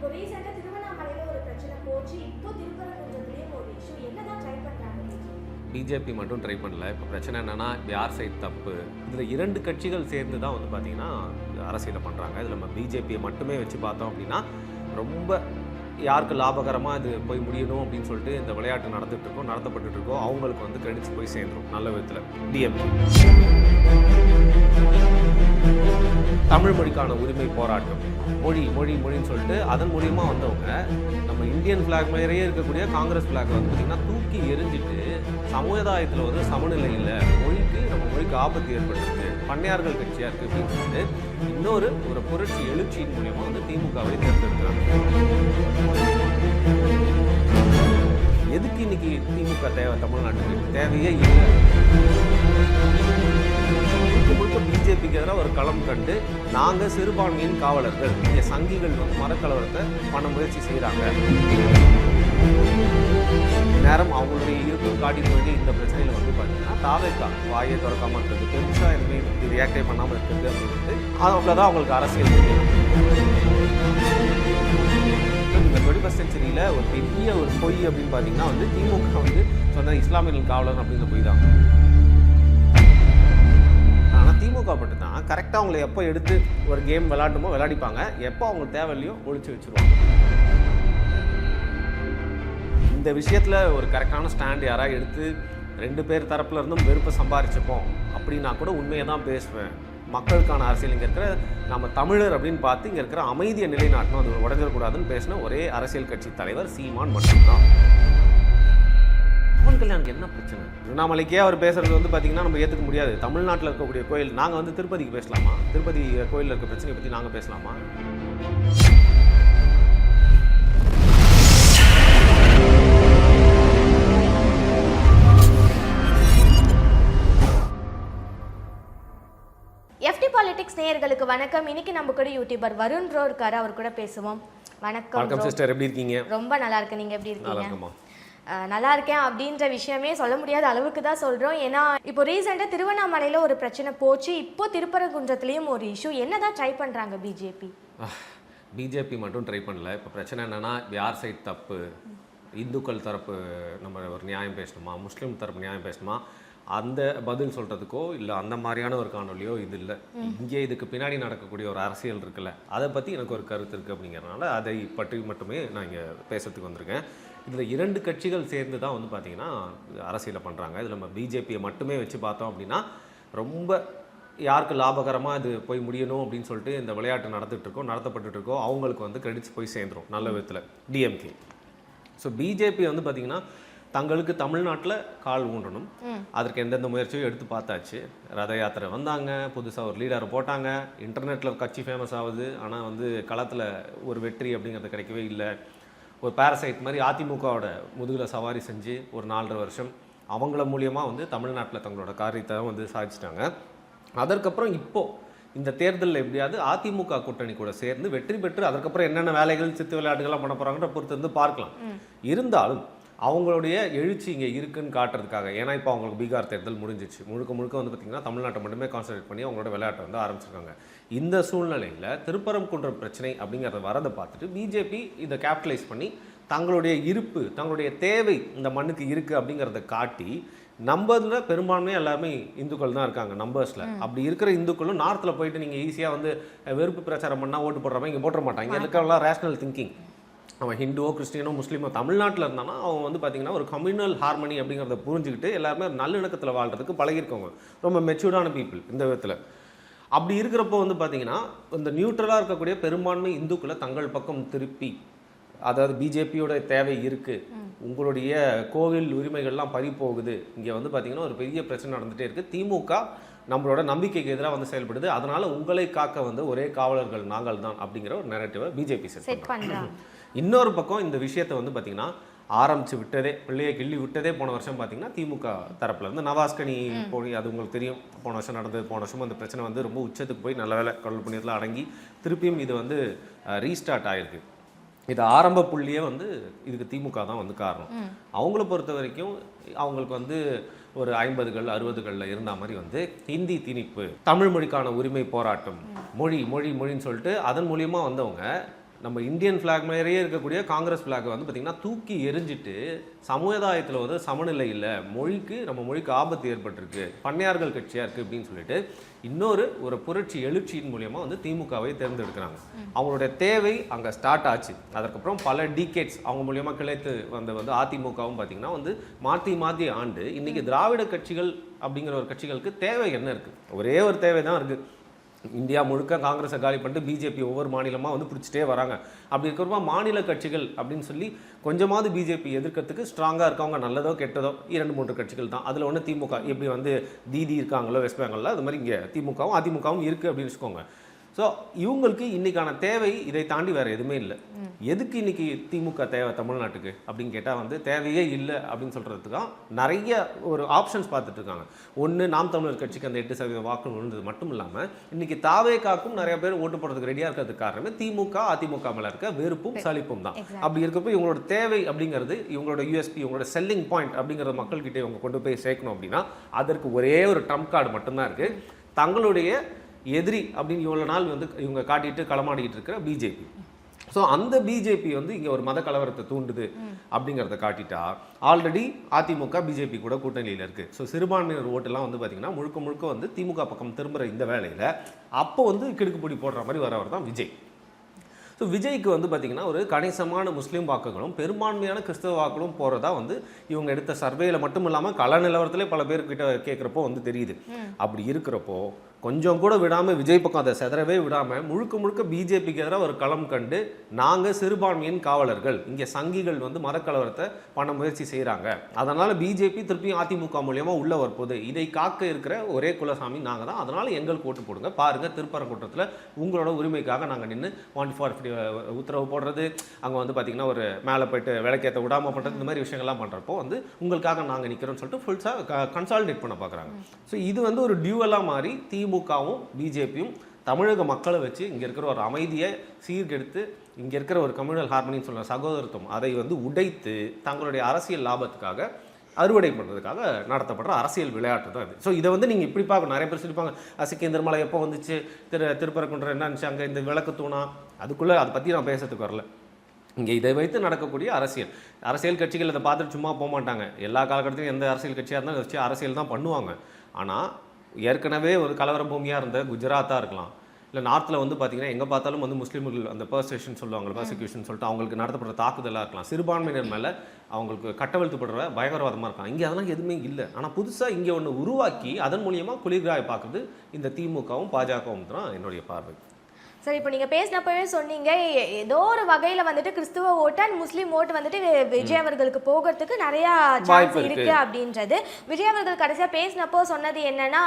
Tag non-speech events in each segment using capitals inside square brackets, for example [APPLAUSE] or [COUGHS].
இப்போ ரீசெண்டாக திருவண்ணாமலையில் ஒரு பிரச்சனை போச்சு. இப்போ திருப்பரங்குன்றத்துலேயும் ஒரு இஷ்யூ என்னதான் ட்ரை பண்ணுறாங்க பிஜேபி மட்டும் ட்ரை பண்ணல. இப்போ பிரச்சனை என்னென்னா யார் சைட் தப்பு? இதில் இரண்டு கட்சிகள் சேர்ந்து தான் வந்து பார்த்திங்கன்னா அரசியலை பண்ணுறாங்க இதில் நம்ம பிஜேபியை மட்டுமே வச்சு பார்த்தோம் அப்படின்னா ரொம்ப யாருக்கு லாபகரமாக இது போய் முடியணும் அப்படின்னு சொல்லிட்டு இந்த விளையாட்டு நடந்துகிட்டு இருக்கோம் நடத்தப்பட்டுட்டு இருக்கோம். அவங்களுக்கு வந்து கிரெடிட்ஸ் போய் சேர்ந்துடும் நல்ல விதத்தில். டிஎம்கே தமிழ் மொழிக்கான உரிமை போராட்டம். மொழி மொழி மொழின்னு சொல்லிட்டு அதன் மூலியமாக வந்தவங்க நம்ம இந்தியன் ஃப்ளாக் மாதிரியே இருக்கக்கூடிய காங்கிரஸ் ஃப்ளாக் வந்து பார்த்திங்கன்னா தூக்கி எரிஞ்சிட்டு சமுதாயத்தில் வந்து சமநிலை இல்லை. மொழிக்கு நம்ம மொழிக்கு ஆபத்து ஏற்படுத்துது பண்ணையார்கள் கட்சியாக இருக்குது அப்படின்னு சொல்லிட்டு இன்னொரு ஒரு புரட்சி எழுச்சியின் மூலியமா வந்து திமுகவை தேர்ந்தெடுக்கிறாங்க. எதுக்கு இன்னைக்கு திமுக தேவை? தமிழ்நாட்டுக்கு தேவையே இல்லை. முழுக்க முழுக்க பிஜேபிக்கு எதிராக ஒரு களம் கண்டு நாங்கள் சிறுபான்மையின் காவலர்கள் இங்கே சங்கிகள் வந்து மரக்கலவரத்தை பண்ண முயற்சி செய்கிறாங்க நேரம் அவங்களுடைய இருப்பு காட்டி போயிட்டு இந்த பிரச்சனையில் வந்து பார்த்தீங்கன்னா தாவேக்கா வாயை திறக்காமல் இருக்கிறது பெருசாக எதுவுமே ரியாக்டே பண்ணாமல் இருக்கிறது அப்படின்ட்டு அவ்வளோதான் அவங்களுக்கு அரசியல் தெரியும். இந்த டுவெண்ட்டி ஃபஸ்ட் செஞ்சுரியில் ஒரு பெரிய ஒரு பொய் அப்படின்னு பார்த்தீங்கன்னா வந்து திமுக வந்து சொன்ன இஸ்லாமியர்கள் காவலர் அப்படிங்கிற பொய் தான். ஆனால் திமுக மட்டும்தான் கரெக்டாக அவங்கள எப்போ எடுத்து ஒரு கேம் விளாட்டுமோ விளையாடிப்பாங்க. எப்போ அவங்களுக்கு தேவையில்லையோ ஒழிச்சு வச்சுருவாங்க. இந்த விஷயத்தில் ஒரு கரெக்டான ஸ்டாண்ட் யாராவது எடுத்து ரெண்டு பேர் தரப்புல இருந்தும் வெறுப்பை சம்பாரிச்சுப்போம் அப்படின்னா கூட உண்மையை தான் பேசுவேன். மக்களுக்கான அரசியல் இங்கே இருக்கிற நம்ம தமிழர் அப்படின்னு பார்த்து இங்கே இருக்கிற அமைதியை நிலைநாட்டணும் அது உடஞ்சிடக்கூடாதுன்னு பேசின ஒரே அரசியல் கட்சி தலைவர் சீமான் மட்டும்தான் பவன் கல்யாணுக்கு என்ன பிரச்சனை? திருவண்ணாமலைக்கே அவர் பேசுறது வந்து பார்த்தீங்கன்னா நம்ம ஏற்றுக்க முடியாது. தமிழ்நாட்டில் இருக்கக்கூடிய கோயில் நாங்கள் வந்து திருப்பதிக்கு பேசலாமா? திருப்பதி கோயிலில் இருக்க பிரச்சனையை பற்றி நாங்கள் பேசலாமா? நேயர்களுக்கு வணக்கம். இன்னைக்கு நம்ம கூட யூடியூபர் வருண் ப்ரோ இருக்காரு அவர் கூட பேசுவோம். வணக்கம் வணக்கம். சிஸ்டர். எப்படி இருக்கீங்க? ரொம்ப நல்லா இருக்கு நீங்க எப்படி இருக்கீங்க? நல்லா இருக்கேன் அப்படின்ற விஷயமே சொல்ல முடியாத அளவுக்கு தான் சொல்றோம். ஏன்னா இப்போ ரீசெண்டாக திருவண்ணாமலையில ஒரு பிரச்சனை போச்சு. இப்போ திருப்பரங்குன்றத்துலேயும் ஒரு இஷ்யூ என்னதான் ட்ரை பண்றாங்க பிஜேபி பிஜேபி மட்டும் ட்ரை பண்ணல. இப்போ பிரச்சனை என்னன்னா யார் சைடு தப்பு? இந்துக்கள் தரப்பு நம்ம ஒரு நியாயம் பேசணுமா? முஸ்லீம் தரப்பு நியாயம் பேசணுமா? அந்த பதில் சொல்கிறதுக்கோ இல்லை அந்த மாதிரியான ஒரு காணொலியோ இது இல்லை. இங்கே இதுக்கு பின்னாடி நடக்கக்கூடிய ஒரு அரசியல் இருக்குல்ல அதை பற்றி எனக்கு ஒரு கருத்து இருக்குது அப்படிங்கிறனால அதை பற்றி மட்டுமே நான் இங்கே பேசுறதுக்கு வந்திருக்கேன். இதில் இரண்டு கட்சிகள் சேர்ந்து தான் வந்து பார்த்திங்கன்னா அரசியலை பண்ணுறாங்க இதில் நம்ம பிஜேபியை மட்டுமே வச்சு பார்த்தோம் அப்படின்னா ரொம்ப யாருக்கு லாபகரமாக இது போய் முடியணும் அப்படின்னு சொல்லிட்டு இந்த விளையாட்டு நடந்துட்டு நடத்தப்பட்டுருக்கோ நடத்தப்பட்டுட்டு இருக்கோ அவங்களுக்கு வந்து கிரெடிட்ஸ் போய் சேர்ந்துரும் நல்ல விதத்தில். டிஎம்கே ஸோ பிஜேபி வந்து பார்த்தீங்கன்னா தங்களுக்கு தமிழ்நாட்டில் கால் ஊன்றணும் அதற்கு எந்தெந்த முயற்சியும் எடுத்து பார்த்தாச்சு. ரத யாத்திரை வந்தாங்க புதுசாக ஒரு லீடரை போட்டாங்க. இன்டர்நெட்டில் கட்சி ஃபேமஸ் ஆகுது. ஆனால் வந்து களத்தில் ஒரு வெற்றி அப்படிங்கிறது கிடைக்கவே இல்லை. ஒரு பாரசைட் மாதிரி அதிமுகவோட முதுகில் சவாரி செஞ்சு ஒரு நாலரை வருஷம் அவங்கள மூலியமாக வந்து தமிழ்நாட்டில் தங்களோட காரியத்தை வந்து சாதிச்சிட்டாங்க. அதற்கப்புறம் இப்போ இந்த தேர்தலில் எப்படியாவது அதிமுக கூட்டணி கூட சேர்ந்து வெற்றி பெற்று அதற்கப்புறம் என்னென்ன வேலைகள் சித்து விளையாட்டுகள்லாம் பண்ண போகிறாங்கன்ற பொறுத்து வந்து பார்க்கலாம் இருந்தாலும் அவங்களுடைய எழுச்சி இங்கே இருக்குன்னு காட்டுறதுக்காக. ஏன்னா இப்போ அவங்களுக்கு பீகார் தேர்தல் முடிஞ்சிச்சு. முழுக்க முழுக்க வந்து பார்த்திங்கன்னா தமிழ்நாட்டை மட்டுமே கான்சன்ட்ரேட் பண்ணி அவங்களோட விளையாட்டை வந்து ஆரம்பிச்சிருக்காங்க. இந்த சூழ்நிலையில் திருப்பரங்குன்றம் பிரச்சனை அப்படிங்கிறத வரதை பார்த்துட்டு பிஜேபி இதை கேபிட்டலைஸ் பண்ணி தங்களுடைய இருப்பு தங்களுடைய தேவை இந்த மண்ணுக்கு இருக்குது அப்படிங்கிறத காட்டி நம்பர்ல பெரும்பான்மையாக எல்லாருமே இந்துக்கள் தான் இருக்காங்க நம்பர்ஸில். அப்படி இருக்கிற இந்துக்களும் நார்த்தில் போயிட்டு நீங்கள் ஈஸியாக வந்து வெறுப்பு பிரச்சாரம் பண்ணால் ஓட்டு போடுறவங்க இங்கே போட்டுற மாட்டாங்க. இருக்கிறவங்களாம் ரேஷனல் திங்கிங் அவன் ஹிந்துவோ கிறிஸ்டியனோ முஸ்லீமோ தமிழ்நாட்டில் இருந்தானா அவன் வந்து பார்த்தீங்கன்னா ஒரு கம்யூனல் ஹார்மனி அப்படிங்கிறத புரிஞ்சுக்கிட்டு எல்லாருமே நல்லிணக்கத்தில் வாழ்றதுக்கு பழகிருக்கவங்க ரொம்ப மெச்சூர்டான பீப்புள் இந்த விதத்தில். அப்படி இருக்கிறப்போ வந்து பார்த்தீங்கன்னா இந்த நியூட்ரலாக இருக்கக்கூடிய பெரும்பான்மை இந்துக்களை தங்கள் பக்கம் திருப்பி அதாவது பிஜேபியோட தேவை இருக்கு. உங்களுடைய கோவில் உரிமைகள்லாம் பறி போகுது. இங்கே வந்து பார்த்தீங்கன்னா ஒரு பெரிய பிரச்சனை நடந்துட்டே இருக்கு. திமுக நம்மளோட நம்பிக்கைக்கு எதிராக வந்து செயல்படுது. அதனால உங்களை காக்க வந்து ஒரே காவலர்கள் நாங்கள் தான் அப்படிங்கிற ஒரு நெரட்டிவை பிஜேபி செட் பண்றாங்க. இன்னொரு பக்கம் இந்த விஷயத்தை வந்து பார்த்தீங்கன்னா ஆரம்பிச்சு விட்டதே பிள்ளையை கிள்ளி விட்டதே போன வருஷம் பார்த்தீங்கன்னா திமுக தரப்புல இருந்து நவாஸ்கனி போய் அது உங்களுக்கு தெரியும். போன வருஷம் நடந்தது போன வருஷம் அந்த பிரச்சனை வந்து ரொம்ப உச்சத்துக்கு போய் நல்ல வேலை கடல் புண்ணியத்தில் அடங்கி திருப்பியும் இது வந்து ரீஸ்டார்ட் ஆயிருக்கு. இது ஆரம்ப புள்ளியே வந்து இதுக்கு திமுக தான் வந்து காரணம். அவங்கள பொறுத்த வரைக்கும் அவங்களுக்கு வந்து ஒரு ஐம்பதுகள் அறுபதுகளில் இருந்த மாதிரி வந்து ஹிந்தி திணிப்பு தமிழ் மொழிக்கான உரிமை போராட்டம் மொழி மொழி மொழின்னு சொல்லிட்டு அதன் மூலியமாக வந்தவங்க நம்ம இந்தியன் ஃப்ளாக் மாதிரியே இருக்கக்கூடிய காங்கிரஸ் ஃப்ளாக் வந்து பார்த்திங்கன்னா தூக்கி எரிஞ்சிட்டு சமுதாயத்தில் வந்து சமநிலை இல்லை. மொழிக்கு நம்ம மொழிக்கு ஆபத்து ஏற்பட்டிருக்கு. பண்ணையார்கள் கட்சியாக இருக்குது அப்படின்னு சொல்லிட்டு இன்னொரு ஒரு புரட்சி எழுச்சியின் மூலியமாக வந்து திமுகவை தேர்ந்தெடுக்கிறாங்க. அவங்களுடைய தேவை அங்கே ஸ்டார்ட் ஆச்சு. அதற்கப்புறம் பல டிகேட்ஸ் அவங்க மூலியமாக கிளைத்து வந்த வந்து அதிமுகவும் பார்த்திங்கன்னா வந்து மாற்றி மாற்றி ஆண்டு இன்னைக்கு திராவிட கட்சிகள் அப்படிங்கிற ஒரு கட்சிகளுக்கு தேவை என்ன இருக்குது ஒரே ஒரு தேவை தான் இருக்குது இந்தியா முழுக்க காங்கிரஸை காலி பண்ணிட்டு பிஜேபி ஒவ்வொரு மாநிலமாக வந்து பிடிச்சிட்டே வராங்க. அப்படி இருக்கிறப்ப மாநில கட்சிகள் அப்படின்னு சொல்லி கொஞ்சமாவது பிஜேபி எதிர்க்கிறதுக்கு ஸ்ட்ராங்காக இருக்கவங்க நல்லதோ கெட்டதோ இரண்டு மூன்று கட்சிகள் தான். அதில் ஒன்று திமுக. எப்படி வந்து தீதி இருக்காங்களோ வெஸ்ட் பெங்காலில் அது மாதிரி இங்கே திமுகவும் அதிமுகவும் இருக்குது அப்படின்னு வச்சுக்கோங்க. ஸோ இவங்களுக்கு இன்னைக்கான தேவை இதை தாண்டி வேற எதுவுமே இல்லை. எதுக்கு இன்னைக்கு திமுக தேவை தமிழ்நாட்டுக்கு அப்படின்னு கேட்டால் வந்து தேவையே இல்லை அப்படின்னு சொல்கிறதுக்கு நிறைய ஒரு ஆப்ஷன்ஸ் பார்த்துட்டு இருக்காங்க. ஒன்று நாம் தமிழர் கட்சிக்கு அந்த எட்டு சதவீத வாக்கு விழுந்தது மட்டும் இல்லாமல் இன்னைக்கு தாவே காக்கும் நிறைய பேர் ஓட்டு போடுறதுக்கு ரெடியாக இருக்கிறதுக்கு காரணமே திமுக அதிமுக மேலே இருக்க வெறுப்பும் சலிப்பும் தான். அப்படி இருக்கப்போ இவங்களோட தேவை அப்படிங்கிறது இவங்களோட யூஎஸ்பி இவங்களோட செல்லிங் பாயிண்ட் அப்படிங்கிறத மக்கள்கிட்ட இவங்க கொண்டு போய் சேர்க்கணும் அப்படின்னா அதற்கு ஒரே ஒரு ட்ரம்ப் கார்டு மட்டும்தான் இருக்கு. தங்களுடைய எதிரி அப்படின்னு இவ்வளோ நாள் வந்து இவங்க காட்டிட்டு களமாடிக்கிட்டு இருக்கிற பிஜேபி ஸோ அந்த பிஜேபி வந்து இங்கே ஒரு மத கலவரத்தை தூண்டுது அப்படிங்கிறத காட்டிட்டா ஆல்ரெடி அதிமுக பிஜேபி கூட கூட்டணியில் இருக்கு. ஸோ சிறுபான்மையினர் ஓட்டெல்லாம் வந்து பார்த்தீங்கன்னா முழுக்க முழுக்க வந்து திமுக பக்கம் திரும்புகிற இந்த வேலையில் அப்போ வந்து கிடுக்குப்பிடி போடுற மாதிரி வரவர் தான் விஜய். ஸோ விஜய்க்கு வந்து பார்த்தீங்கன்னா ஒரு கணிசமான முஸ்லீம் வாக்குகளும் பெரும்பான்மையான கிறிஸ்தவ வாக்குகளும் போகிறதா வந்து இவங்க எடுத்த சர்வேல மட்டும் இல்லாமல் கள நிலவரத்திலே பல பேர்கிட்ட கேட்குறப்போ வந்து தெரியுது. அப்படி இருக்கிறப்போ கொஞ்சம் கூட விடாமல் விஜய் பக்கம் அதை செதறவே விடாமல் முழுக்க முழுக்க பிஜேபிக்கு எதிராக ஒரு களம் கண்டு நாங்கள் சிறுபான்மையின் காவலர்கள். இங்கே சங்கிகள் வந்து மதக்கலவரத்தை பண்ண முயற்சி செய்கிறாங்க அதனால் பிஜேபி திருப்பியும் அதிமுக மூலியமா உள்ள வரப்போகுது. இதை காக்க இருக்கிற ஒரே குலசாமி நாங்கள் தான். அதனால் எங்களுக்கு ஓட்டு போடுங்க. பாருங்கள் திருப்பரங்குன்றத்தில் உங்களோட உரிமைக்காக நாங்கள் நின்று ஒன் ஃபார் உத்தரவு போடுறது. அங்கே வந்து பார்த்திங்கன்னா ஒரு மேலே போயிட்டு விளக்கேற்ற விடாமல் பண்ணுறது இந்த மாதிரி விஷயங்கள்லாம் பண்ணுறப்போ வந்து உங்களுக்காக நாங்கள் நிற்கிறோம்னு சொல்லிட்டு ஃபுல்ஸாக கன்சாலிடேட் பண்ண பார்க்குறாங்க ஸோ இது வந்து ஒரு டியூவலாக மாறி திமுகவும் பிஜேபியும் தமிழக மக்களை வச்சு இங்கே இருக்கிற ஒரு அமைதியை சீர்கெடுத்து இங்கே இருக்கிற ஒரு கம்யூனல் ஹார்மனின்னு சொல்கிற சகோதரத்துவம் அதை வந்து உடைத்து தங்களுடைய அரசியல் லாபத்துக்காக அறுவடை பண்ணுறதுக்காக நடத்தப்படுற அரசியல் விளையாட்டு தான் இது. ஸோ இதை வந்து நீங்கள் இப்படி பார்க்கணும் நிறைய பேர் சொல்லிப்பாங்க சிக்கேந்தர் மலை எப்போ வந்துச்சு? திரு திருப்பரங்குன்றம் என்ன இருந்துச்சு அங்கே? இந்த விளக்கு தூணா? அதுக்குள்ளே அதை பற்றி நான் பேசுறதுக்கு வரல. இங்கே இதை வைத்து நடக்கக்கூடிய அரசியல். அரசியல் கட்சிகள் இதை பார்த்துட்டு சும்மா போக மாட்டாங்க. எல்லா காலகட்டத்திலும் எந்த அரசியல் கட்சியாக இருந்தாலும் வச்சு அரசியல் தான் பண்ணுவாங்க. ஆனால் ஏற்கனவே ஒரு கலவர பூமியாக இருந்த குஜராத்தாக இருக்கலாம். இல்லை நார்த்தில் வந்து பார்த்தீங்கன்னா எங்கே பார்த்தாலும் வந்து முஸ்லீம்கள் அந்த பர்சேஷன் சொல்லுவாங்க பர்சிக்யூஷன் சொல்லிட்டு அவங்களுக்கு நடத்தப்படுற தாக்குதலாக இருக்கலாம். சிறுபான்மையினர் மேலே அவங்களுக்கு கட்டவழ்த்துப்படுற பயங்கரவாதமாக இருக்கலாம். இங்கே அதெல்லாம் எதுவுமே இல்லை. ஆனால் புதுசாக இங்கே ஒன்று உருவாக்கி அதன் மூலியமாக குளிர்காய பார்க்குறது இந்த திமுகவும் பாஜகவும் தான் என்னுடைய பார்வை. சரி இப்போ நீங்க பேசினப்பவே சொன்னீங்க ஏதோ ஒரு வகையில வந்துட்டு கிறிஸ்துவ ஓட்டு அண்ட் முஸ்லீம் ஓட்டு வந்துட்டு விஜய் அவர்களுக்கு போகிறதுக்கு நிறைய சான்ஸ் வாய்ப்பு இருக்கு. இருக்கு அப்படின்றது. விஜய் அவர்கள் கடைசியா பேசினப்போ சொன்னது என்னன்னா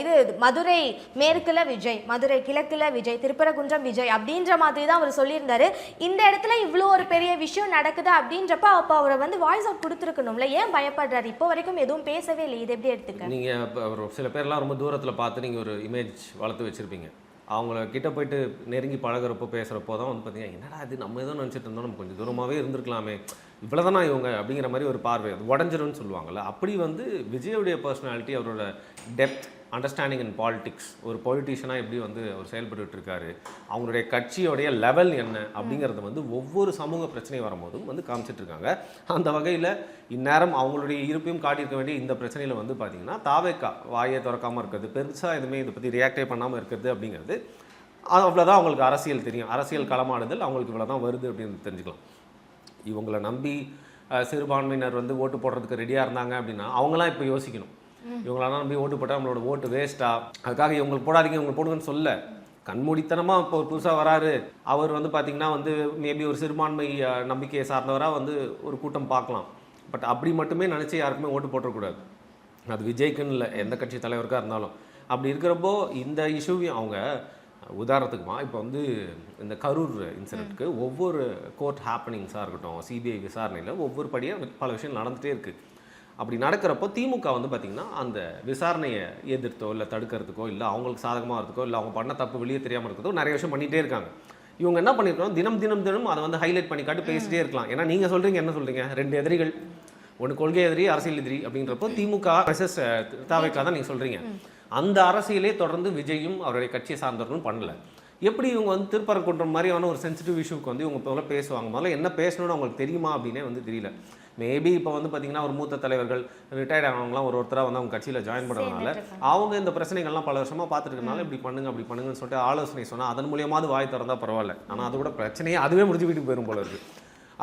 இது மதுரை மேற்குல விஜய் மதுரை கிழக்குல விஜய் திருப்பரங்குன்றம் விஜய் அப்படின்ற மாதிரி தான் அவர் சொல்லியிருந்தாரு. இந்த இடத்துல இவ்வளோ ஒரு பெரிய விஷயம் நடக்குது அப்படின்றப்ப அப்போ அவரை வந்து வாய்ஸ் அவுட் கொடுத்துருக்கணும்ல. ஏன் பயப்படுறாரு? இப்போ வரைக்கும் எதுவும் பேசவே இல்லை இது எப்படி எடுத்துக்க? நீங்கள் சில பேர்லாம் ரொம்ப தூரத்தில் பார்த்து நீங்கள் ஒரு இமேஜ் வளர்த்து வச்சுருப்பீங்க. அவங்கள கிட்ட போயிட்டு நெருங்கி பழகுறப்போ பேசுகிறப்போ தான் வந்து பார்த்தீங்கன்னா என்னடா இது? நம்ம ஏதோ நினச்சிட்டு இருந்தோம். நம்ம கொஞ்சம் தூரமாகவே இருந்திருக்கலாமே. இவ்வளோதானா இவங்க? அப்படிங்கிற மாதிரி ஒரு பார்வை அது உடஞ்சிரும்னு சொல்லுவாங்கள்ல அப்படி வந்து விஜயோடைய பர்சனாலிட்டி அவரோட டெப்த் அண்டர்ஸ்டாண்டிங் இன் பாலிட்டிக்ஸ் ஒரு பொலிட்டீஷியனாக எப்படி வந்து அவர் செயல்பட்டுட்டு இருக்காரு அவங்களுடைய கட்சியோடைய லெவல் என்ன அப்படிங்கிறத வந்து ஒவ்வொரு சமூக பிரச்சனை வரும்போதும் வந்து காமிச்சிட்ருக்காங்க. அந்த வகையில் இந்நேரம் அவங்களுடைய இருப்பையும் காட்டியிருக்க வேண்டிய இந்த பிரச்சனையில் வந்து பார்த்தீங்கன்னா தாவேக்கா வாயை திறக்காமல் இருக்கிறது பெருசாக எதுவுமே இதை பற்றி ரியாக்டே பண்ணாமல் இருக்கிறது அப்படிங்கிறது அவ்வளோதான் அவங்களுக்கு அரசியல் தெரியும். அரசியல் களமாடுதல் அவங்களுக்கு இவ்வளோ தான் வருது அப்படின்னு தெரிஞ்சுக்கலாம். இவங்களை நம்பி சிறுபான்மையினர் வந்து ஓட்டு போடுறதுக்கு ரெடியாக இருந்தாங்க அப்படின்னா அவங்களாம் இப்போ யோசிக்கணும். இவங்களெல்லாம் நம்பி ஓட்டு போட்டால் நம்மளோட ஓட்டு வேஸ்ட்டா அதுக்காக இவங்களுக்கு போடாதீங்க இவங்களுக்கு போடுங்கன்னு சொல்ல. கண்மூடித்தனமாக இப்போ புதுசாக வராரு. அவர் வந்து பார்த்திங்கன்னா வந்து மேபி ஒரு சிறுபான்மை நம்பிக்கையை சார்ந்தவராக வந்து ஒரு கூட்டம் பார்க்கலாம். பட் அப்படி மட்டுமே நினச்சி யாருக்குமே ஓட்டு போட்டுறக்கூடாது. அது விஜய்க்குன்னு இல்லை எந்த கட்சி தலைவருக்காக இருந்தாலும். அப்படி இருக்கிறப்போ இந்த இஷ்யூவையும் அவங்க உதாரணத்துக்குமா இப்போ வந்து இந்த கரூர் இன்சிடென்ட்க்கு ஒவ்வொரு கோர்ட் ஹாப்பனிங்ஸாக இருக்கட்டும் சிபிஐ விசாரணையில் ஒவ்வொரு படியாக பல விஷயம் நடந்துகிட்டே இருக்குது அப்படி நடக்கிறப்போ திமுக வந்து பார்த்திங்கன்னா அந்த விசாரணையை எதிர்த்தோ இல்லை தடுக்கிறதுக்கோ இல்லை அவங்களுக்கு சாதகமாக இருக்கிறதுக்கோ இல்லை அவங்க பண்ண தப்பு வெளியே தெரியாமல் இருக்கிறதோ நிறைய விஷயம் பண்ணிகிட்டே இருக்காங்க. இவங்க என்ன பண்ணிருக்கோம் தினம் தினம் தினம் அதை வந்து ஹைலைட் பண்ணி காட்டி பேசிட்டே இருக்கலாம். ஏன்னா நீங்கள் சொல்கிறீங்க என்ன சொல்கிறீங்க ரெண்டு எதிரிகள். ஒன்று கொள்கை எதிரி அரசியல் எதிரி அப்படின்றப்போ திமுக versus தாவைக்கா தான் நீங்கள் சொல்கிறீங்க அந்த அரசியலே தொடர்ந்து விஜயும் அவருடைய கட்சியை சார்ந்தவர்களும் பண்ணல. எப்படி இவங்க வந்து திருப்பரங்குன்றம் மாதிரியான ஒரு சென்சிட்டிவ் இஷ்யூக்கு வந்து இவங்க முதல்ல பேசுவாங்க? முதல்ல என்ன பேசணும்னு அவங்களுக்கு தெரியுமா அப்படின்னே வந்து தெரியல. மேபி இப்போ வந்து பார்த்தீங்கன்னா ஒரு மூத்த தலைவர்கள் ரிட்டையர்ட் ஆனவங்களாம் ஒரு ஒருத்தராக வந்து அவங்க கட்சியில் ஜாயின் பண்ணுறதுனால அவங்க இந்த பிரச்சனைகள்லாம் பல வருஷமா பார்த்துட்டு இருக்கனால இப்படி பண்ணுங்க அப்படி பண்ணுங்கன்னு சொல்லிட்டு ஆலோசனை சொன்னா அதன் மூலியமாவது வாய் திறந்தா பரவாயில்ல. ஆனா அது கூட பிரச்சனையே அதுவே முடிஞ்சு வீட்டுக்கு போயிரும் போல இருக்கு.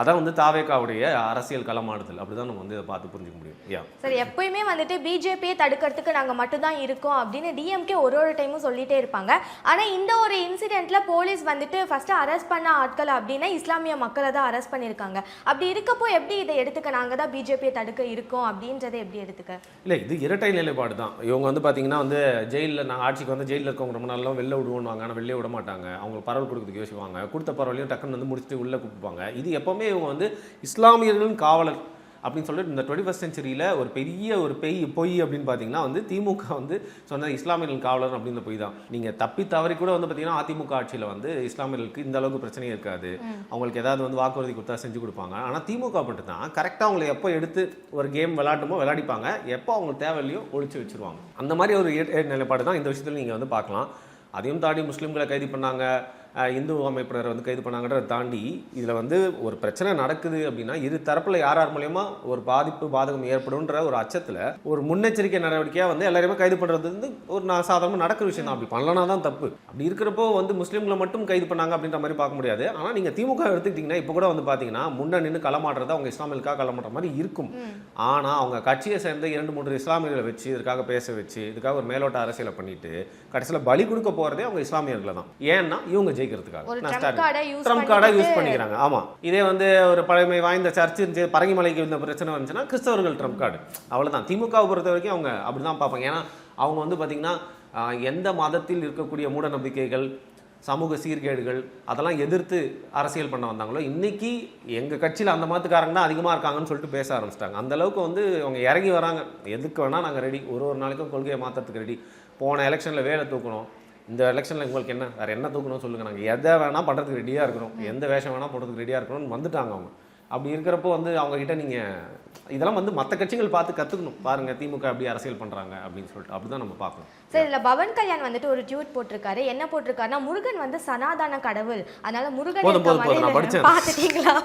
அதான் வந்து தாவேக்காவுடைய அரசியல் களமாடுதல். அப்படிதான் நம்ம வந்து இதை பார்த்து புரிஞ்சுக்க முடியும். யா சரி எப்பயுமே வந்துட்டு பிஜேபியை தடுக்கிறதுக்கு நாங்க மட்டும்தான் இருக்கோம் அப்படின்னு டிஎம்கே ஒரு ஒரு டைமும் சொல்லிட்டே இருப்பாங்க. ஆனா இந்த ஒரு இன்சிடென்ட்ல போலீஸ் வந்துட்டு ஃபர்ஸ்ட் அரெஸ்ட் பண்ண ஆட்கள் அப்படின்னா இஸ்லாமிய மக்களை தான் அரெஸ்ட் பண்ணியிருக்காங்க. அப்படி இருக்கப்போ எப்படி இதை எடுத்துக்க? நாங்க தான் பிஜேபியை தடுக்க இருக்கோம் அப்படின்றதை எப்படி எடுத்துக்க? இல்லை இது இரட்டை நிலைப்பாடு தான். இவங்க வந்து பார்த்தீங்கன்னா வந்து ஜெயிலில் நாங்கள் ஆட்சிக்கு வந்து ஜெயிலில் இருக்கவங்க ரொம்ப நாளாக வெளில விடுவோம்வாங்க ஆனால் வெளியே விட மாட்டாங்க. அவங்களுக்கு பரவல் கொடுக்கறதுக்கு யோசிப்பாங்க. கொடுத்த பரவலையும் டக்குன்னு வந்து முடிச்சுட்டு உள்ளே கூப்பிடுவாங்க இது எப்போவுமே இவங்க வந்து இஸ்லாமியர்களின் காவலர் அப்படின்னு சொல்லிட்டு இந்த டுவெண்ட்டி ஃபஸ்ட் செஞ்சுரியில் ஒரு பெரிய ஒரு பெய் பொய் அப்படின்னு பார்த்தீங்கன்னா வந்து திமுக வந்து சொன்ன இஸ்லாமியர்கள் காவலர் அப்படின்னு பொய் தான். நீங்கள் தப்பி தவறி கூட வந்து பார்த்தீங்கன்னா அதிமுக ஆட்சியில் வந்து இஸ்லாமியர்களுக்கு இந்த அளவுக்கு பிரச்சனையே இருக்காது. அவங்களுக்கு ஏதாவது வந்து வாக்குறுதி கொடுத்தா செஞ்சு கொடுப்பாங்க. ஆனால் திமுக மட்டும் தான் கரெக்டாக அவங்களை எப்போ எடுத்து ஒரு கேம் விளையாட்டுமோ விளையாடிப்பாங்க. எப்போ அவங்களுக்கு தேவையில்லையோ ஒழிச்சு வச்சிருவாங்க. அந்த மாதிரி ஒரு நிலைப்பாடு தான் இந்த விஷயத்தில் நீங்கள் வந்து பார்க்கலாம். அதையும் தாண்டி முஸ்லீம்களை கைது பண்ணாங்க. இந்து அமைப்பினரை வந்து கைது பண்ணாங்கன்றதை தாண்டி இதில் வந்து ஒரு பிரச்சனை நடக்குது அப்படின்னா இரு தரப்பில் யார் யார் மூலயமா ஒரு பாதிப்பு பாதகம் ஏற்படும்ன்ற ஒரு அச்சத்தில் ஒரு முன்னெச்சரிக்கை நடவடிக்கையாக வந்து எல்லாரையுமே கைது பண்ணுறது வந்து ஒரு நான் சாதாரணமாக நடக்கிற விஷயம் தான் அப்படி பண்ணலனா தான் தப்பு. அப்படி இருக்கிறப்போ வந்து முஸ்லீம்களை மட்டும் கைது பண்ணாங்க அப்படின்ற மாதிரி பார்க்க முடியாது. ஆனால் நீங்கள் திமுக எடுத்துக்கிட்டிங்கன்னா இப்போ கூட வந்து பார்த்தீங்கன்னா முன்ன நின்று களமாடுறது அவங்க இஸ்லாமியலுக்காக களமாடுற மாதிரி இருக்கும். ஆனால் அவங்க கட்சியை சேர்ந்த இரண்டு மூன்று இஸ்லாமியர்களை வச்சு இதுக்காக பேச வச்சு இதுக்காக ஒரு மேலோட்ட அரசியலை பண்ணிட்டு கடைசியில் பலி கொடுக்க போகிறதே அவங்க இஸ்லாமியர்களை தான் ஏன்னா இவங்க ஜெயிக்கிறதுக்காக நான் ட்ரம்ப் கார்டை யூஸ் பண்ணிக்கிறாங்க. ஆமா. இதே வந்து ஒரு பழமை வாய்ந்த சர்ச் இருந்துச்சு பரங்கிமலைக்கு இந்த பிரச்சனை வந்துச்சுன்னா கிறிஸ்தவர்கள் ட்ரம்ப் கார்டு அவ்வளவுதான். திமுகவை பொறுத்த வரைக்கும் அவங்க அப்படிதான் பார்ப்பாங்க. ஏன்னா அவங்க வந்து பாத்தீங்கன்னா ஆஹ், எந்த மதத்தில் இருக்கக்கூடிய மூட நம்பிக்கைகள் சமூக சீர்கேடுகள் அதெல்லாம் எதிர்த்து அரசியல் பண்ண வந்தாங்களோ இன்னைக்கு எங்க கட்சியில் அந்த மதத்துக்காரங்க தான் அதிகமாக இருக்காங்கன்னு சொல்லிட்டு பேச ஆரம்பிச்சிட்டாங்க. அந்த அளவுக்கு வந்து அவங்க இறங்கி வராங்க. எதுக்கு வேணா நாங்கள் ரெடி ஒரு ஒரு நாளைக்கும் கொள்கையை மாற்றுறதுக்கு ரெடி போன எலெக்ஷனில் வேலை தூக்கணும். இந்த எலெக்ஷனில் உங்களுக்கு என்ன? வேறு என்ன தூக்கணும் சொல்லுங்கள் நாங்கள் எதை வேணால் பண்ணுறதுக்கு ரெடியாக இருக்கிறோம் எந்த வேஷம் வேணால் போடுறதுக்கு ரெடியாக இருக்கணும்னு வந்துட்டாங்க அவங்க. அப்படி இருக்கிறப்போ வந்து அவங்க கிட்ட நீங்கள் இதெல்லாம் வந்து மற்ற கட்சிகள் பார்த்து கற்றுக்கணும் பாருங்கள் திமுக அப்படி அரசியல் பண்ணுறாங்க அப்படின்னு சொல்லிட்டு. அப்படி தான் நம்ம பார்க்கணும். சரி இதுல பவன் கல்யாண் வந்துட்டு ஒரு ட்வீட் போட்டிருக்காரு. என்ன போட்டிருக்காருன்னா முருகன் வந்து சனாதன கடவுள். அதனால முருகன் போதும், போதும், போதும், நான் மலையில படிச்சேன். பாத்துட்டீங்களா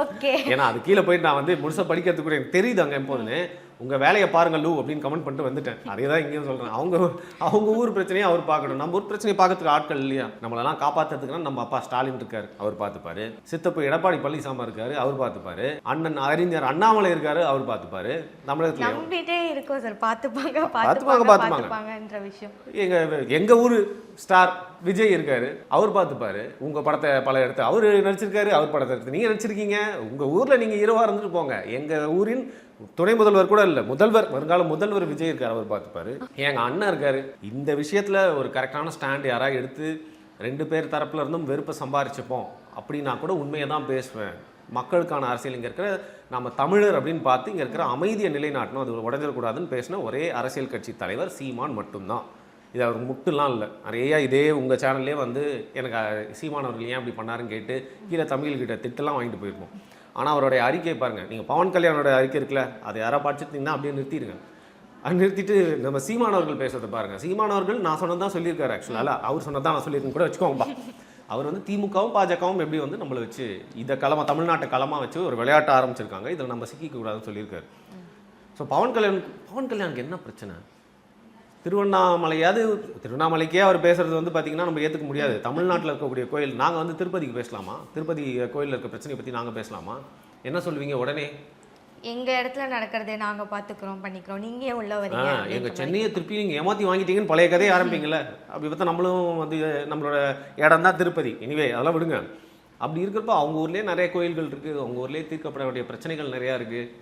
ஓகே [LAUGHS] ஏன்னா அது கீழே போயிட்டு நான் வந்து முழுசாக படிக்கிறதுக்கு கூட எனக்கு தெரியுது அங்கே எப்போதுன்னு. உங்கள் வேலையை பாருங்க லூ அப்படின்னு கமெண்ட் பண்ணிட்டு வந்துட்டேன். அதே தான் இங்கேயும் சொல்கிறேன் அவங்க அவங்க ஊர் பிரச்சனையை அவர் பார்க்கணும். நம்ம ஊர் பிரச்சனையை பார்க்கறதுக்கு ஆட்கள் இல்லையா? நம்மளெல்லாம் காப்பாற்றுறதுக்குன்னா நம்ம அப்பா ஸ்டாலின் இருக்காரு அவர் பார்த்துப்பாரு. சித்தப்பு எடப்பாடி பழனிசாமி இருக்காரு அவர் பார்த்துப்பாரு. அண்ணன் அறிஞர் அண்ணாமலை இருக்காரு அவர் பார்த்துப்பாரு. தமிழகத்துல நம்பிட்டே இருக்கோம் சார். பாத்துப்பாங்க பாத்துப்பாங்க, பாத்துப்பாங்க பாத்துப்பாங்க. பாத்துப்பாங்கன்ற விஷயம். எங்க எங்க ஊர் ஸ்டார் விஜய் இருக்கார் அவர் பார்த்துப்பார். உங்கள் படத்தை பல இடத்த அவர் நடிச்சிருக்காரு அவர் படத்தை எடுத்து. நீங்கள் நடிச்சிருக்கீங்க. உங்கள் ஊரில் நீங்கள் இரவாக இருந்துட்டு போங்க. எங்கள் ஊரின் துணை முதல்வர் கூட இல்லை முதல்வர் வருங்கால முதல்வர் விஜய் இருக்கார் அவர் பார்த்துப்பாரு. எங்கள் அண்ணன் இருக்கார். இந்த விஷயத்தில் ஒரு கரெக்டான ஸ்டாண்ட் யாராவது எடுத்து ரெண்டு பேர் தரப்புல இருந்தும் வெறுப்பை சம்பாரிச்சுப்போம். அப்படின்னா கூட உண்மையை தான் பேசுவேன். மக்களுக்கான அரசியல் இங்கே இருக்கிற நம்ம தமிழர் அப்படின்னு பார்த்து இங்கே இருக்கிற அமைதியை நிலைநாட்டணும். அது உடஞ்சிடக்கூடாதுன்னு பேசின ஒரே அரசியல் கட்சி தலைவர் சீமான் மட்டும்தான். இது அவர் முட்டுலாம் இல்லை. நிறையா இதே உங்கள் சேனல்லே வந்து எனக்கு சீமானவர்கள் ஏன் அப்படி பண்ணாருன்னு கேட்டு கீழே தமிழ்கிட்ட திட்டெல்லாம் வாங்கிட்டு போயிருப்போம் ஆனால் அவருடைய அறிக்கை பாருங்கள் நீங்கள் பவன் கல்யாணோட அறிக்கை இருக்குல்ல அதை யாராவது படிச்சிருந்தீங்கன்னா அப்படியே நிறுத்திடுங்க. அது நிறுத்திட்டு நம்ம சீமானவர்கள் பேசுறதை பாருங்கள் சீமானவர்கள் நான் சொன்னது தான் சொல்லியிருக்காரு ஆக்சுவலாக அவர் சொன்னதான் நான் சொல்லியிருக்கேன் கூட வச்சுக்கோங்கப்பா அவர் வந்து திமுகவும் பாஜகவும் எப்படி வந்து நம்மளை வச்சு இதை களமாக தமிழ்நாட்டை களமாக வச்சு ஒரு விளையாட்ட ஆரம்பிச்சிருக்காங்க. இதில் நம்ம சிக்கிக்க கூடாதுன்னு சொல்லியிருக்காரு. ஸோ பவன் கல்யாண் பவன் கல்யாணுக்கு என்ன பிரச்சனை? திருவண்ணாமலையாவது திருவண்ணாமலைக்கே அவர் பேசுறது வந்து பார்த்தீங்கன்னா நம்ம ஏற்றுக்க முடியாது. தமிழ்நாட்டில் இருக்கக்கூடிய கோயில் நாங்கள் வந்து திருப்பதிக்கு பேசலாமா? திருப்பதி கோயிலில் இருக்க பிரச்சனையை பற்றி நாங்கள் பேசலாமா? என்ன சொல்லுவீங்க உடனே? எங்க இடத்துல நடக்கிறதே நாங்க பாத்துக்கிறோம் பண்ணிக்கிறோம். நீங்க உள்ள வரீங்க. எங்க. சென்னையை திருப்பி நீங்க ஏமாத்தி வாங்கிட்டீங்கன்னு பழைய கதையை [LAUGHS] ஆரம்பிங்கல்ல அப்படி பார்த்தா நம்மளும் வந்து நம்மளோட இடம் தான் திருப்பதி. எனிவே அதெல்லாம் விடுங்க. அப்படி இருக்கிறப்ப அவங்க ஊர்லயே நிறைய கோயில்கள் இருக்கு. அவங்க ஊர்லயே தீர்க்கப்பட வேண்டிய பிரச்சனைகள் நிறையா இருக்கு.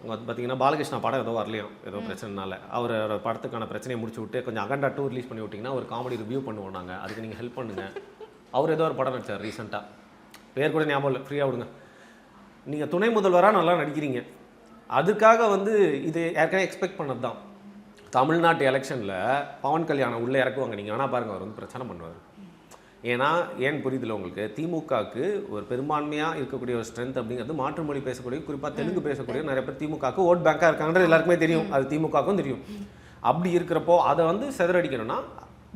அங்கே வந்து பார்த்தீங்கன்னா பாலகிருஷ்ணா படம் ஏதோ வரலையும் ஏதோ பிரச்சனைனால. அவரோட படத்துக்கான பிரச்சனையை முடிச்சு விட்டு கொஞ்சம் அகண்டா டூ ரிலீஸ் பண்ணி விட்டிங்கன்னா ஒரு காமெடி ரிவ்யூ பண்ணுவோம் நாங்கள் அதுக்கு நீங்கள் ஹெல்ப் பண்ணுங்கள் அவர் ஏதோ ஒரு படம் நடித்தார் ரீசெண்டாக பேர் கூட ஞாபகம் இல்லை. ஃப்ரீயாக விடுங்க. நீங்கள் துணை முதல்வராக நல்லா நடிக்கிறீங்க. அதுக்காக வந்து இது ஏற்கனவே எக்ஸ்பெக்ட் பண்ணது தான் தமிழ்நாட்டு எலெக்ஷனில் பவன் கல்யாணம் உள்ளே இறக்குவாங்க நீங்கள் வேணால் பாருங்க அவர் வந்து பிரச்சனை பண்ணுவார். ஏன்னா ஏன் புரியுதுல உங்களுக்கு? திமுகவுக்கு ஒரு பெரும்பான்மையாக இருக்கக்கூடிய ஒரு ஸ்ட்ரென்த் அப்படிங்கிறது மாற்று மொழி பேசக்கூடிய குறிப்பாக தெலுங்கு பேசக்கூடிய நிறைய பேர் திமுகவுக்கு ஓட் பேங்காக இருக்காங்கன்றது எல்லாருக்குமே தெரியும். அது திமுகவுக்கும் தெரியும். அப்படி இருக்கிறப்போ அதை வந்து சிதறடிக்கணும்னா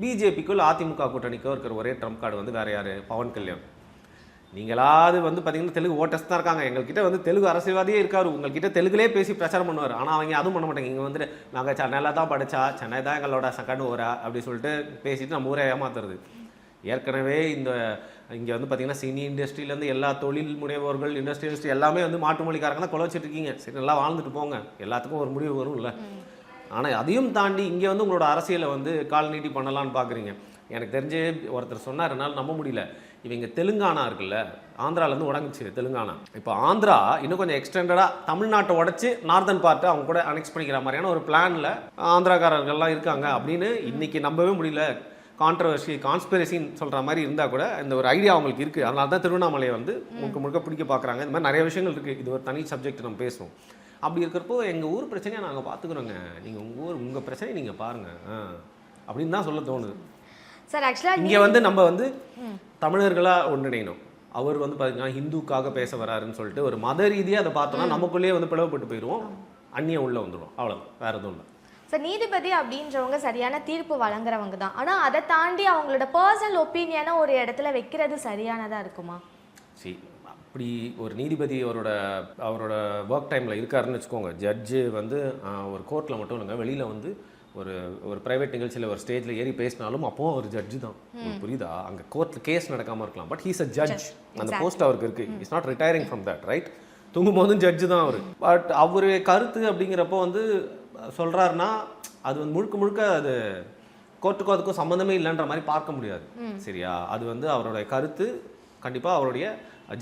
பிஜேபிக்குள் அதிமுக கூட்டணிக்கோ இருக்கிற ஒரே ட்ரம்ப் கார்டு வந்து வேற யாரு? பவன் கல்யாண். நீங்களாவது வந்து பார்த்தீங்கன்னா தெலுங்கு ஓட்டர்ஸ் தான் இருக்காங்க. எங்கள்கிட்ட வந்து தெலுங்கு அரசியல்வாதியே இருக்காரு. உங்கள்கிட்ட தெலுங்குலே பேசி பிரச்சாரம் பண்ணுவார். ஆனால் அவங்க அதுவும் பண்ண மாட்டாங்க. இங்கே வந்துட்டு நாங்கள் சென்னையில் தான் படித்தா சென்னை தான் எங்களோட செகண்ட் ஊரா அப்படி சொல்லிட்டு பேசிட்டு நம்ம ஊரை ஏமாத்துறது. ஏற்கனவே இந்த இங்கே வந்து பார்த்தீங்கன்னா சினி இண்டஸ்ட்ரியிலேருந்து எல்லா தொழில் முனைவோர்கள் இண்டஸ்ட்ரியலிஸ்ட் எல்லாமே வந்து மாட்டு மொழிக்காரங்க தான் கொலை இருக்கீங்க சரி நல்லா வாழ்ந்துட்டு போங்க. எல்லாத்துக்கும் ஒரு முடிவு வரும்ல. ஆனால் அதையும் தாண்டி இங்கே வந்து உங்களோட அரசியலை வந்து கால் நீட்டி பண்ணலான்னு பார்க்குறீங்க எனக்கு தெரிஞ்சு ஒருத்தர் சொன்னார் என்னால் நம்ப முடியல. இவங்க தெலுங்கானா இருக்குல்ல ஆந்திராலேருந்து உடங்குச்சு தெலுங்கானா. இப்போ ஆந்திரா இன்னும் கொஞ்சம் எக்ஸ்டெண்டடாக தமிழ்நாட்டை உடச்சி நார்தன் பார்ட்டை அவங்க கூட அனெக்ஸ் பண்ணிக்கிற மாதிரியான ஒரு பிளானில் ஆந்திராக்காரர்கள்லாம் இருக்காங்க. அப்படின்னு இன்றைக்கி நம்பவே முடியல. கான்ட்ரவர்சி கான்ஸ்பிரசின்னு சொல்கிற மாதிரி இருந்தால் கூட இந்த ஒரு ஐடியா அவங்களுக்கு இருக்குது அதனால தான் திருவண்ணாமலையை வந்து முழுக்க முழுக்க பிடிக்க பார்க்குறாங்க இந்த மாதிரி நிறைய விஷயங்கள் இருக்குது இது ஒரு தனி சப்ஜெக்ட் நம்ம பேசுவோம். அப்படி இருக்கிறப்போ எங்கள் ஊர் பிரச்சனையை நாங்கள் பார்த்துக்குறோங்க நீங்கள் உங்கள் ஊர் உங்கள் பிரச்சனையை நீங்கள் பாருங்கள் அப்படின்னு தான் சொல்ல தோணுது. சார் ஆக்சுவலாக இங்கே வந்து நம்ம வந்து தமிழர்களாக ஒன்றிணையணும். அவர் வந்து பார்த்தீங்கன்னா ஹிந்துக்காக பேச வராருன்னு சொல்லிட்டு ஒரு மத ரீதியாக அதை பார்த்தோம்னா நமக்குள்ளேயே வந்து பிளவுபட்டு போயிடுவோம். அந்நியம் உள்ள வந்துடும் அவ்வளோ வேற எதுவும் இல்லை. சார் நீதிபதி அப்படின்றவங்க சரியான தீர்ப்பு வழங்குறவங்க தான். ஆனால் அதை தாண்டி அவங்களோட பர்சனல் ஒப்பீனியனை ஒரு இடத்துல வைக்கிறது சரியானதா இருக்குமா? சரி அப்படி ஒரு நீதிபதி அவரோட அவரோட ஒர்க் டைமில் இருக்காருன்னு வச்சுக்கோங்க. ஜட்ஜு வந்து ஒரு கோர்ட்டில் மட்டும் இல்லைங்க. வெளியில் வந்து ஒரு ஒரு ப்ரைவேட் நிகழ்ச்சியில் ஒரு ஸ்டேஜில் ஏறி பேசினாலும் அப்போ அவர் ஜட்ஜு தான். புரியுதா? அங்கே கோர்ட்டில் கேஸ் நடக்காமல் இருக்கலாம். பட் ஹீஸ் அ ஜட்ஜ் அந்த போஸ்ட் அவருக்கு இருக்கு. Is not retiring from that right தூங்கும் போதும் ஜட்ஜு தான் அவர். பட் அவர் கருத்து அப்படிங்கிறப்போ வந்து சொல்கிறாருன்னா அது வந்து முழுக்க முழுக்க அது கோர்ட்டுக்கும் அதுக்கும் சம்மந்தமே இல்லைன்ற மாதிரி பார்க்க முடியாது. சரியா? அது வந்து அவருடைய கருத்து கண்டிப்பாக அவருடைய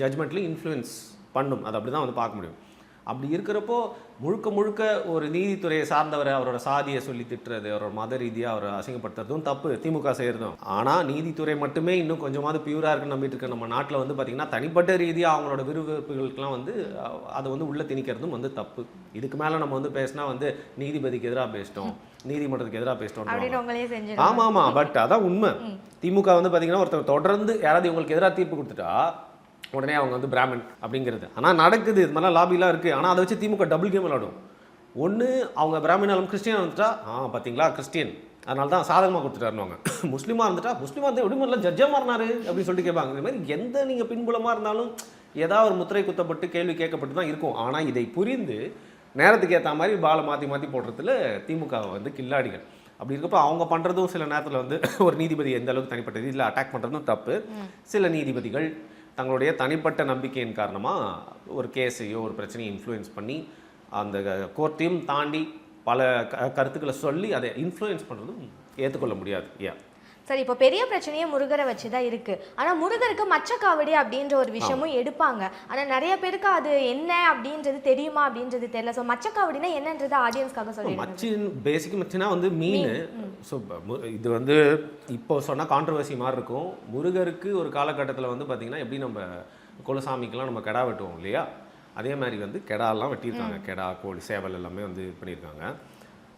ஜட்ஜ்மெண்ட்லையும் இன்ஃப்ளூயன்ஸ் பண்ணும். அது அப்படி தான் வந்து பார்க்க முடியும். அப்படி இருக்கிறப்போ முழுக்க முழுக்க ஒரு நீதித்துறையை சார்ந்தவரை அவரோட சாதியை சொல்லி திட்டுறது அவரோட மத ரீதியாக அவரை அசிங்கப்படுத்துறதும் தப்பு திமுக செய்கிறதும் ஆனால் நீதித்துறை மட்டுமே இன்னும் கொஞ்சமாவது பியூராக இருக்குன்னு நம்பிட்டு இருக்க நம்ம நாட்டில் வந்து பார்த்திங்கன்னா தனிப்பட்ட ரீதியாக அவங்களோட விருப்பங்களுக்கெல்லாம் வந்து அதை வந்து உள்ள திணிக்கிறதும் வந்து தப்பு. இதுக்கு மேலே நம்ம வந்து பேசினா வந்து நீதிபதிக்கு எதிராக பேசிட்டோம் நீதிமன்றத்துக்கு எதிராக பேசிட்டோம் அப்படின்னு உங்களே செஞ்சிடும் ஆமா ஆமா பட் அதான் உண்மை. திமுக வந்து பாத்தீங்கன்னா ஒருத்தர் தொடர்ந்து யாராவது இவங்களுக்கு எதிராக தீர்ப்பு கொடுத்துட்டா உடனே அவங்க வந்து பிராமன் அப்படிங்கிறது. ஆனா நடக்குது. இது மாதிரிலாம் லாபிலாம் இருக்கு. ஆனா அதை வச்சு திமுக டபுள் கேம் விளாடும். ஒண்ணு அவங்க பிராமணாலும் கிறிஸ்டியன் வந்துட்டா ஆ பாத்தீங்களா? கிறிஸ்டியன் அதனால தான் சாதகமாக கொடுத்துட்டாருவாங்க [COUGHS] முஸ்லீமா இருந்துட்டா முஸ்லீமா இருந்தால் எப்படி மாதிரிலாம் ஜட்ஜாக மாறினாரு? அப்படின்னு சொல்லிட்டு கேட்பாங்க. இந்த மாதிரி எந்த நீங்க பின்புலமா இருந்தாலும் ஏதாவது ஒரு முத்திரை குத்தப்பட்டு கேள்வி கேட்கப்பட்டு தான் இருக்கும். ஆனா இதை புரிந்து நேரத்துக்கு ஏற்ற மாதிரி பாலை மாற்றி மாற்றி போடுறதுல திமுக வந்து கில்லாடிகள். அப்படி இருக்கப்போ அவங்க பண்ணுறதும் சில நேரத்தில் வந்து ஒரு நீதிபதி எந்த அளவுக்கு தனிப்பட்ட ரீதியில் அட்டாக் பண்ணுறதும் தப்பு. சில நீதிபதிகள் தங்களுடைய தனிப்பட்ட நம்பிக்கையின் காரணமாக ஒரு கேஸையோ ஒரு பிரச்சனையை இன்ஃப்ளூயன்ஸ் பண்ணி அந்த கோர்ட்டையும் தாண்டி பல க கருத்துக்களை சொல்லி அதை இன்ஃப்ளூயன்ஸ் பண்ணுறதும் ஏற்றுக்கொள்ள முடியாது. ஏன் சரி இப்போ பெரிய பிரச்சனையே முருகரை வச்சு தான் இருக்கு. ஆனா முருகருக்கு மச்சக்காவடி அப்படின்ற ஒரு விஷயமும் எடுப்பாங்க. ஆனா நிறைய பேருக்கு அது என்ன அப்படின்றது தெரியுமா அப்படின்றது தெரியல. ஸோ மச்சக்காவடினா என்னன்றது ஆடியன்ஸ்க்காக சொல்லிடுங்க. மச்சின் பேசிக் மச்சினா வந்து மீன். ஸோ இது வந்து இப்போ சொன்னால் கான்ட்ரவர்சி மாதிரி இருக்கும். முருகருக்கு ஒரு காலகட்டத்தில் வந்து பார்த்திங்கன்னா எப்படி நம்ம குலசாமிக்கெல்லாம் நம்ம கெடா வெட்டுவோம் இல்லையா? அதே மாதிரி வந்து கெடாலாம் வெட்டியிருக்காங்க. கெடா கோழி சேவல் எல்லாமே வந்து இது பண்ணியிருக்காங்க.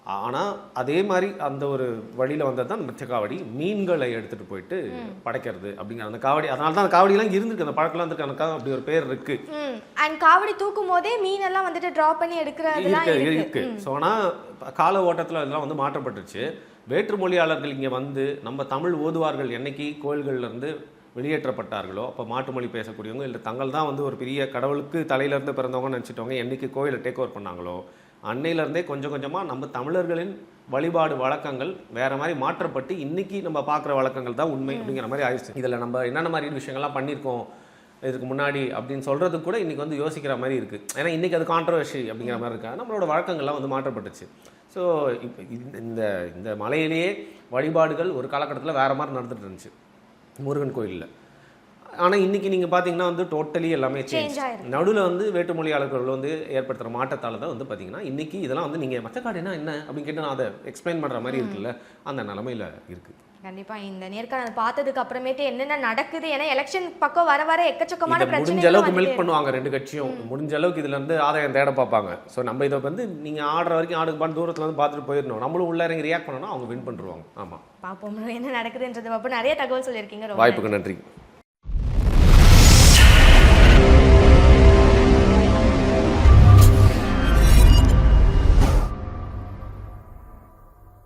ஆனால் அதே மாதிரி அந்த ஒரு வழியில் வந்தது தான் மிச்சக்காவடி மீன்களை எடுத்துகிட்டு போயிட்டு படைக்கிறது அப்படிங்கிற அந்த காவடி. அதனால தான் அந்த காவடியெல்லாம் இருந்திருக்கு. அந்த பழக்கம்லாம் இருக்கு எனக்கு அப்படி ஒரு பேர் இருக்குது ம். அண்ட் காவடி தூக்கும் போதே மீனெல்லாம் வந்துட்டு ட்ராப் பண்ணி இருக்கு இருக்கு. இருக்கு. ஸோ ஆனால் கால ஓட்டத்தில் இதெல்லாம் வந்து மாற்றப்பட்டுருச்சு. வேற்று மொழியாளர்கள் இங்கே வந்து நம்ம தமிழ் ஓதுவார்கள் என்னைக்கு கோயில்கள்ல இருந்து வெளியேற்றப்பட்டார்களோ அப்போ மாட்டு மொழி பேசக்கூடியவங்க இல்லை தங்கள் தான் வந்து ஒரு பெரிய கடவுளுக்கு தலையிலேருந்து பிறந்தவங்க நினச்சிட்டவங்க என்னைக்கு கோயிலை டேக் ஓவர் பண்ணாங்களோ அன்னையிலேருந்தே கொஞ்சம் கொஞ்சமாக நம்ம தமிழர்களின் வழிபாடு வழக்கங்கள் வேற மாதிரி மாற்றப்பட்டு இன்னைக்கு நம்ம பார்க்குற வழக்கங்கள் தான் உண்மை அப்படிங்கிற மாதிரி ஆயிடுச்சு. இதில் நம்ம என்னென்ன மாதிரி விஷயங்கள்லாம் பண்ணியிருக்கோம் இதுக்கு முன்னாடி அப்படின்னு சொல்கிறது கூட இன்றைக்கி வந்து யோசிக்கிற மாதிரி இருக்குது ஏன்னா இன்றைக்கி அது கான்ட்ரவர்ஷி அப்படிங்கிற மாதிரி இருக்கா. நம்மளோட வழக்கங்கள்லாம் வந்து மாற்றப்பட்டுச்சு. ஸோ இப்போ இந்த இந்த மலையிலேயே வழிபாடுகள் ஒரு காலகட்டத்தில் வேறு மாதிரி நடந்துகிட்டு இருந்துச்சு. முருகன் கோயிலில். ஆனால் இன்றைக்கி நீங்கள் பார்த்தீங்கன்னா வந்து டோட்டலி எல்லாமே சேஞ்ச். நடுவில் வந்து வேற்றுமொழியாளர்கள் வந்து ஏற்படுத்துகிற மாற்றத்தால் தான் வந்து பார்த்தீங்கன்னா இன்றைக்கி இதெல்லாம் வந்து நீங்கள் மச்சக்காடுனா என்ன அப்படின்னு கேட்டு நான் அதை எக்ஸ்பிளைன் பண்ணுற மாதிரி இருக்குல்ல அந்த நிலமையில இருக்குது கண்டிப்பா இந்த நேர்காணல் பார்த்ததுக்கு அப்புறமேட்டு என்னென்ன நடக்குது ஏன்னா எலெக்ஷன் பக்கம் வர வர எக்கச்சக்கமான முடிஞ்ச அளவுக்கு மில்க் பண்ணுவாங்க ரெண்டு கட்சியும். முடிஞ்ச அளவுக்கு இதுல இருந்து ஆதாயம் தேட பார்ப்பாங்க. ஸோ நம்ம இதை வந்து நீங்க ஆடுற வரைக்கும் ஆடுக்கு பாட்டு தூரத்துல வந்து பார்த்துட்டு போயிடணும். நம்மளும் உள்ள இறங்கி ரியாக்ட் பண்ணோம்னா அவங்க வின் பண்ணிருவாங்க. ஆமா. பார்ப்போம் என்ன நடக்குதுன்றது பார்ப்போம் நிறைய தகவல் சொல்லியிருக்கீங்க. வாய்ப்புக்கு நன்றி.